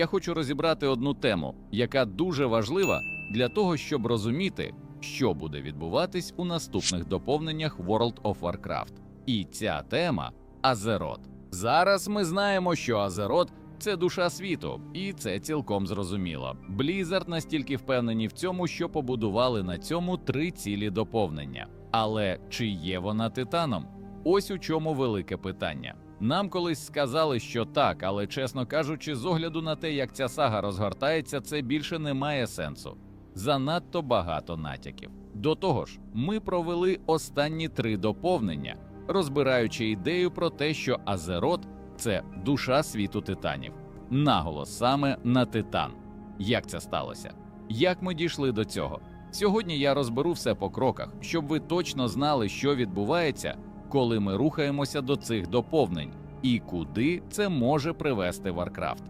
я хочу розібрати одну тему, яка дуже важлива для того, щоб розуміти, що буде відбуватись у наступних доповненнях World of Warcraft. І ця тема Азерот. Зараз ми знаємо, що Азерот це душа світу, і це цілком зрозуміло. Blizzard настільки впевнені в цьому, що побудували на цьому три цілі доповнення. Але чи є вона титаном? Ось у чому велике питання. Нам колись сказали, що так, але чесно кажучи, з огляду на те, як ця сага розгортається, це більше не має сенсу. Занадто багато натяків. До того ж, ми провели останні три доповнення, розбираючи ідею про те, що Азерот це душа світу титанів. Наголос саме на титан. Як це сталося? Як ми дійшли до цього? Сьогодні я розберу все по кроках, щоб ви точно знали, що відбувається, коли ми рухаємося до цих доповнень, і куди це може привести Варкрафт.